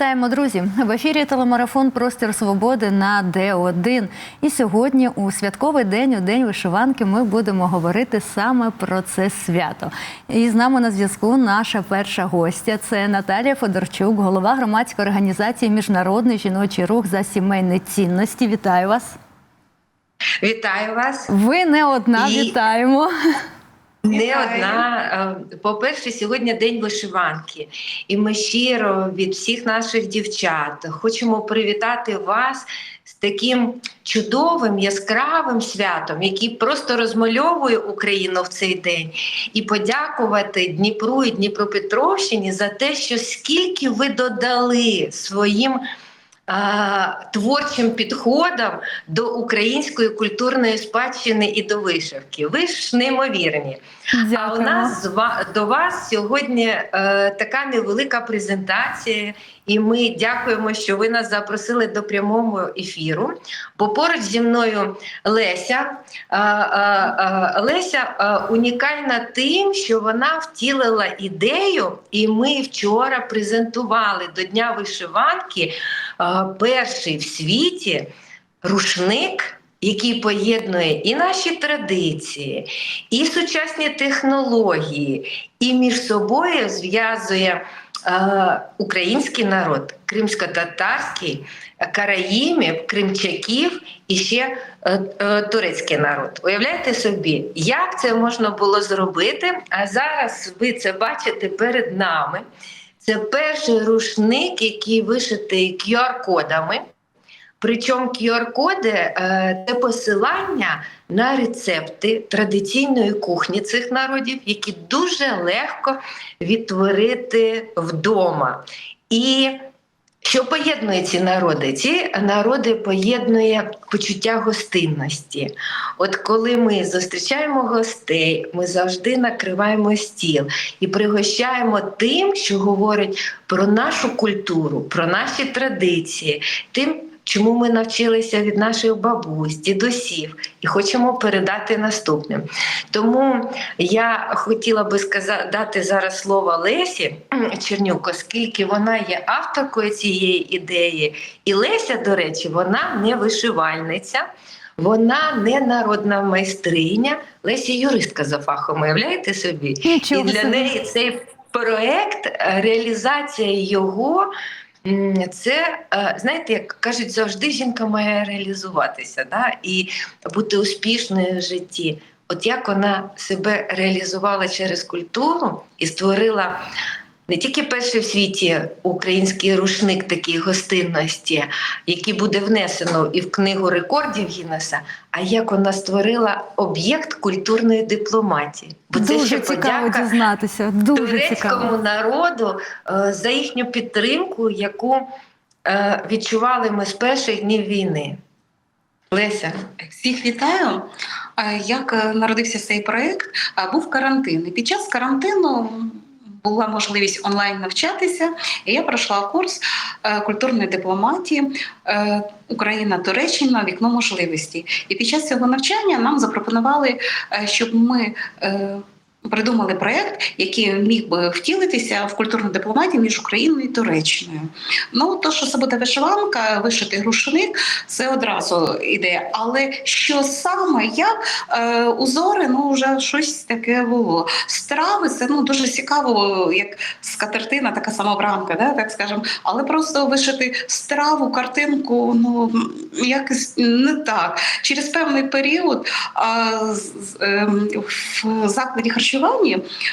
Вітаємо, друзі! В ефірі телемарафон Простір Свободи на Д1. І сьогодні, у святковий день, у день вишиванки, ми будемо говорити саме про це свято. І з нами на зв'язку наша перша гостя це Наталія Федорчук, голова громадської організації Міжнародний жіночий рух за сімейні цінності. Вітаю вас! Вітаю вас. Ви не одна, І- вітаємо. Не одна. Е, По-перше, сьогодні день вишиванки, і ми щиро від всіх наших дівчат хочемо привітати вас з таким чудовим яскравим святом, який просто розмальовує Україну в цей день, і подякувати Дніпру і Дніпропетровщині за те, що скільки ви додали своїм. Творчим підходом до української культурної спадщини і до вишивки. Ви ж неймовірні. А у нас до вас сьогодні е, така невелика презентація, і ми дякуємо, що ви нас запросили до прямого ефіру. Бо поруч зі мною Леся. Е, е, е, Леся е, унікальна тим, що вона втілила ідею, і ми вчора презентували до Дня вишиванки перший в світі рушник. Який поєднує і наші традиції, і сучасні технології, і між собою зв'язує український народ, кримсько-татарський, караїмів, кримчаків і ще е, е, турецький народ. Уявляєте собі, як це можна було зробити? А зараз ви це бачите перед нами. Це перший рушник, який вишитий QR-кодами. Причому QR-коди е, це посилання на рецепти традиційної кухні цих народів, які дуже легко відтворити вдома. І що поєднує ці народи? Ці народи поєднує почуття гостинності. От коли ми зустрічаємо гостей, ми завжди накриваємо стіл і пригощаємо тим, що говорить про нашу культуру, про наші традиції, тим. Чому ми навчилися від наших бабусь, дідусів і хочемо передати наступним. Тому я хотіла би сказати дати зараз слово Лесі Чернюк, оскільки вона є авторкою цієї ідеї. І Леся, до речі, вона не вишивальниця, вона не народна майстриня. Леся юристка за фахом, уявляєте собі? Нічого і для собі. неї цей проект, е, реалізація його. Це е, знаєте, як кажуть, завжди жінка має реалізуватися да? і бути успішною в житті. От як вона себе реалізувала через культуру і створила не тільки перший в світі український рушник такій гостинності, який буде внесено і в книгу рекордів Гіннеса, а як вона створила об'єкт культурної дипломатії. Бо це Дуже ще цікаво подяка дізнатися. Дуже турецькому цікаво. народу е, за їхню підтримку, яку е, відчували ми з перших днів війни. Леся. Всіх вітаю. Е, Як народився цей проект? Був карантин. І під час карантину була можливість онлайн навчатися, і я пройшла курс е, культурної дипломатії е, Україна Туреччина вікно можливості. І під час цього навчання нам запропонували, е, щоб ми. Е, Придумали проєкт, який міг би втілитися в культурну дипломатію між Україною і Туреччиною. Ну, то, що це буде вишиванка, вишитий рушник, це одразу ідея. Але що саме як е, узори, ну вже щось таке було. Страви це ну дуже цікаво, як скатертина, така самобранка, да, так скажемо. Але просто вишити страву, картинку, ну якось не так. Через певний період з- ем, в закладі харчування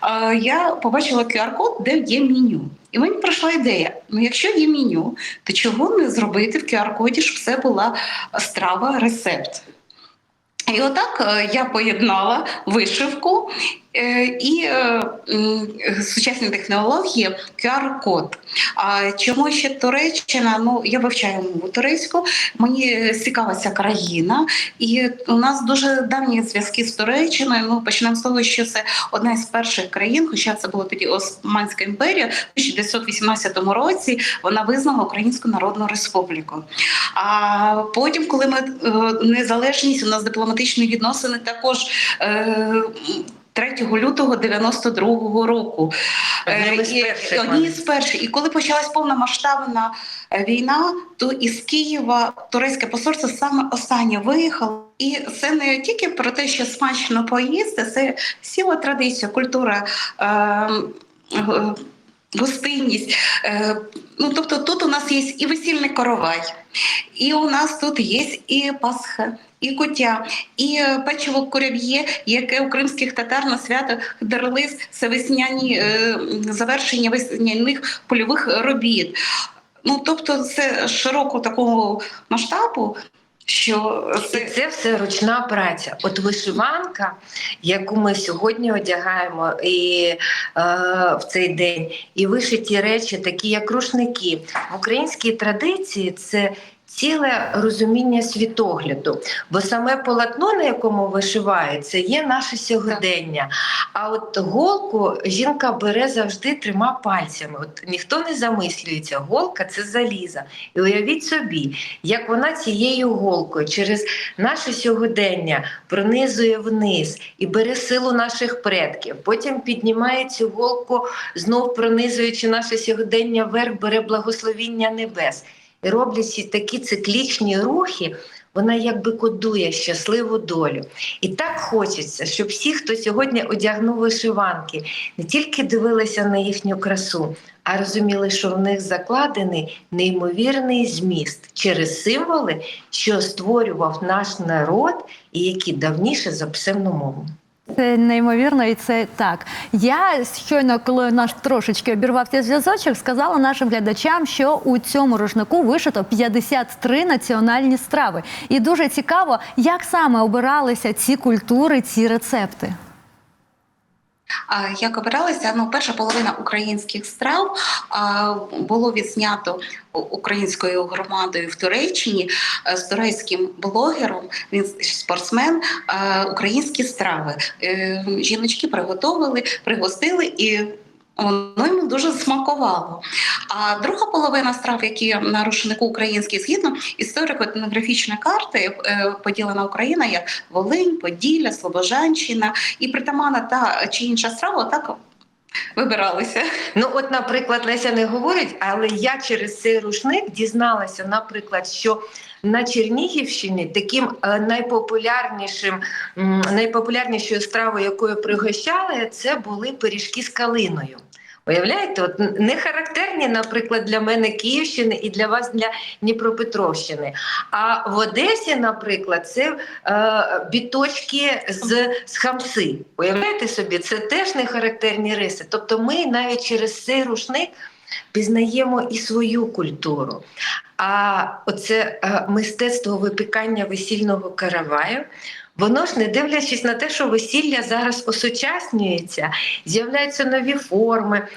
а, я побачила QR-код, де є меню. І мені прийшла ідея: ну якщо є меню, то чого не зробити в QR-коді, щоб це була страва, рецепт. І отак е, я поєднала вишивку і е, сучасні технології QR-код. А чому ще Туреччина? Ну я вивчаю мову турецьку. Мені цікава ця країна, і у нас дуже давні зв'язки з Туреччиною. Ну почнемо з того, що це одна із перших країн, хоча це була тоді Османська імперія. В 1918 році вона визнала Українську Народну Республіку. А потім, коли ми е, незалежність, у нас дипломатичні відносини також. Е, 3 лютого 92-го року. Е, перших, Одні з перших. І коли почалась повномасштабна е, війна, то із Києва турецьке посольство саме останнє виїхало. І це не тільки про те, що смачно поїсти, це сіла традиція, культура. Е, Гостинність, Е, ну тобто тут у нас є і весільний коровай, і у нас тут є і Пасха, і куття, і е, печиво куряв'є, яке у кримських татар на свято Дарлиз це весняні е, завершення весняних польових робіт. Ну тобто, це широкого такого масштабу, що І це це все ручна праця. От вишиванка, яку ми сьогодні одягаємо і е, в цей день, і вишиті речі, такі як рушники. В українській традиції це. Ціле розуміння світогляду, бо саме полотно, на якому вишивається, є наше сьогодення. А от голку жінка бере завжди трьома пальцями. От ніхто не замислюється, голка це заліза. І уявіть собі, як вона цією голкою через наше сьогодення пронизує вниз і бере силу наших предків. Потім піднімає цю голку, знов пронизуючи наше сьогодення вверх, бере благословіння небес. Роблячи такі циклічні рухи, вона якби кодує щасливу долю. І так хочеться, щоб всі, хто сьогодні одягнув вишиванки, не тільки дивилися на їхню красу, а розуміли, що в них закладений неймовірний зміст через символи, що створював наш народ і які давніше за писемну мову. Це неймовірно, і це так. Я щойно, коли наш трошечки обірвався зв'язочок, сказала нашим глядачам, що у цьому рушнику вишито 53 національні страви. І дуже цікаво, як саме обиралися ці культури, ці рецепти. Як обиралися, ну перша половина українських страв було відзнято українською громадою в Туреччині е, з турецьким блогером. Він спортсмен. е, Українські страви. Е, Жіночки приготували, пригостили і. Воно йому дуже смакувало. А друга половина страв, які на рушнику українській, згідно історико-етнографічної карти, е, поділена Україна як Волинь, Поділля, Слобожанщина, і притаманна та чи інша страва так вибиралися. Ну, от, наприклад, Леся не говорить, але я через цей рушник дізналася, наприклад, що на Чернігівщині таким е, найпопулярнішим, найпопулярнішою стравою, якою пригощали, це були пиріжки з калиною. Уявляєте, от не характерні, наприклад, для мене Київщини і для вас для Дніпропетровщини. А в Одесі, наприклад, це е, біточки з, з хамси. Уявляєте собі, це теж не характерні риси. Тобто, ми навіть через цей рушник пізнаємо і свою культуру. А оце е, мистецтво випікання весільного караваю. Воно ж, не дивлячись на те, що весілля зараз осучаснюється, з'являються нові форми.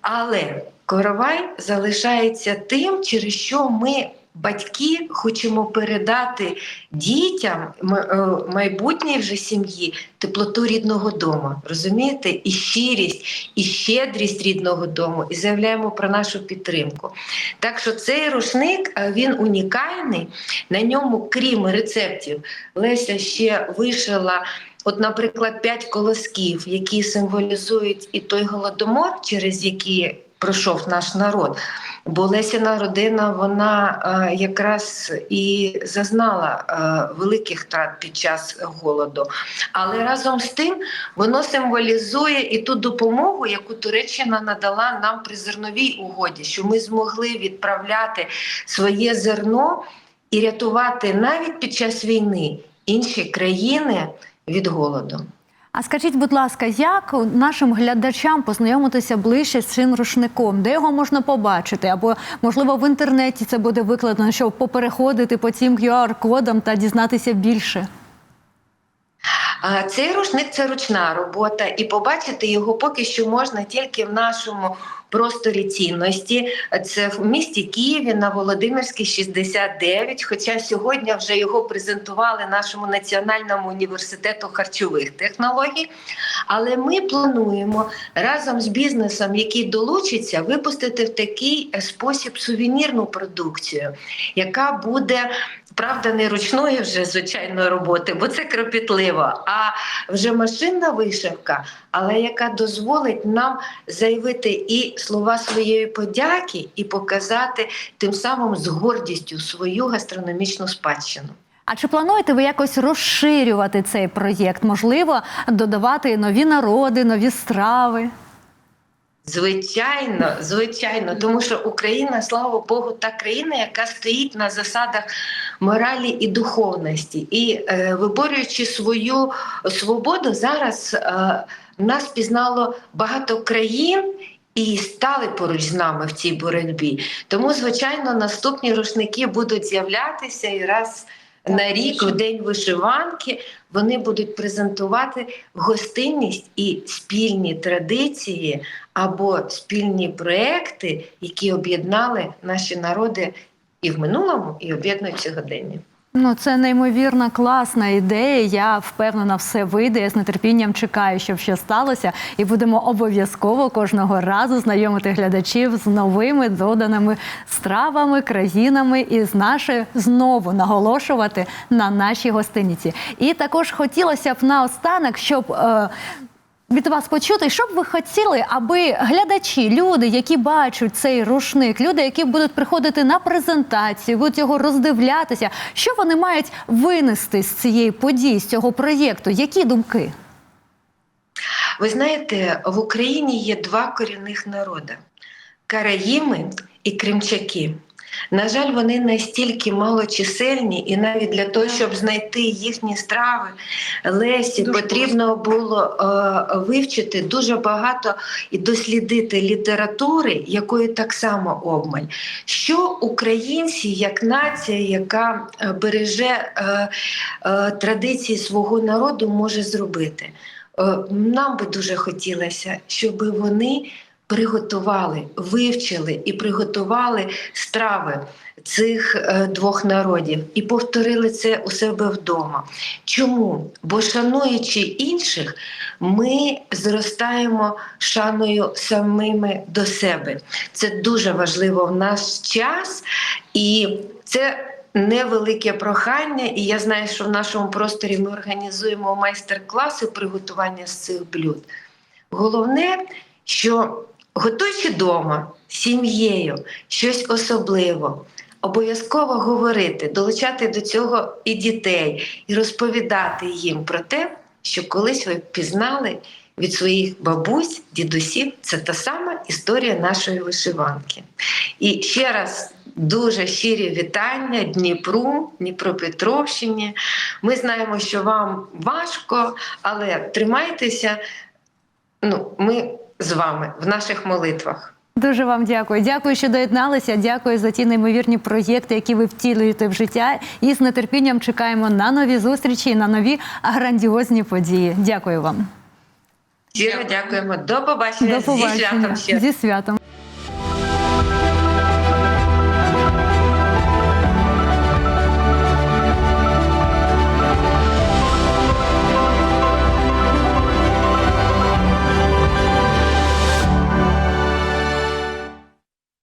Але коровай залишається тим, через що ми, батьки, хочемо передати дітям е, майбутньої вже сім'ї теплоту рідного дому. Розумієте? І щирість, і щедрість рідного дому, і заявляємо про нашу підтримку. Так що цей рушник е, він унікальний. На ньому, крім рецептів, Леся ще вишила. От, наприклад, п'ять колосків, які символізують і той голодомор, через який пройшов наш народ. Бо Лесіна родина вона е, якраз і зазнала е, великих втрат під час голоду. Але разом з тим воно символізує і ту допомогу, яку Туреччина надала нам при зерновій угоді, що ми змогли відправляти своє зерно і рятувати навіть під час війни інші країни від голоду. А скажіть, будь ласка, як нашим глядачам познайомитися ближче з цим рушником? Де його можна побачити? Або можливо в інтернеті це буде викладено, щоб попереходити по цим QR-кодам та дізнатися більше? Цей рушник це ручна робота, і побачити його поки що можна тільки в нашому просторі цінності. Це в місті Києві на Володимирській 69. Хоча сьогодні вже його презентували нашому національному університету харчових технологій. Але ми плануємо разом з бізнесом, який долучиться, випустити в такий спосіб сувенірну продукцію, яка буде. Правда, не ручної вже звичайної роботи, бо це кропітливо, а вже машинна вишивка, але яка дозволить нам заявити і слова своєї подяки, і показати тим самим з гордістю свою гастрономічну спадщину. А чи плануєте ви якось розширювати цей проєкт? Можливо, додавати нові народи, нові страви? Звичайно, звичайно, тому що Україна, слава Богу, та країна, яка стоїть на засадах моралі і духовності, і е, виборюючи свою свободу, зараз е, нас пізнало багато країн. І стали поруч з нами в цій боротьбі. Тому, звичайно, наступні рушники будуть з'являтися і раз на рік, в день вишиванки, вони будуть презентувати гостинність і спільні традиції або спільні проекти, які об'єднали наші народи і в минулому, і об'єднують сьогодення. Ну, це неймовірна класна ідея. Я впевнена, все вийде. Я з нетерпінням чекаю, щоб що сталося, і будемо обов'язково кожного разу знайомити глядачів з новими доданими стравами, країнами і з нашою знову наголошувати на нашій гостиниці. І також хотілося б наостанок, щоб. Е, від вас почути, що б ви хотіли, аби глядачі, люди, які бачать цей рушник, люди, які будуть приходити на презентацію, будуть його роздивлятися, що вони мають винести з цієї події, з цього проєкту? Які думки? Ви знаєте, в Україні є два корінних народи: караїми і кримчаки. На жаль, вони настільки малочисельні, і навіть для того, щоб знайти їхні страви, Лесі Дуже потрібно було е, вивчити дуже багато і дослідити літератури, якої так само обмаль. Що українці, як нація, яка е, береже е, е, традиції свого народу, може зробити? Е, Нам би дуже хотілося, щоб вони приготували, вивчили і приготували страви цих е, двох народів і повторили це у себе вдома. Чому? Бо шануючи інших, ми зростаємо шаною самими до себе. Це дуже важливо в наш час, і це невелике прохання. І я знаю, що в нашому просторі ми організуємо майстер-класи приготування з цих блюд. Головне, що готуючи вдома сім'єю щось особливе, обов'язково говорити, долучати до цього і дітей, і розповідати їм про те, що колись ви пізнали від своїх бабусь, дідусів. Це та сама історія нашої вишиванки. І ще раз. Дуже щирі вітання Дніпру, Дніпропетровщині. Ми знаємо, що вам важко, але тримайтеся. Ну, ми з вами в наших молитвах. Дуже вам дякую. Дякую, що доєдналися. Дякую за ті неймовірні проєкти, які ви втілюєте в життя. І з нетерпінням чекаємо на нові зустрічі і на нові грандіозні події. Дякую вам. Щиро дякуємо. До побачення. До Зі святом ще. зі святом.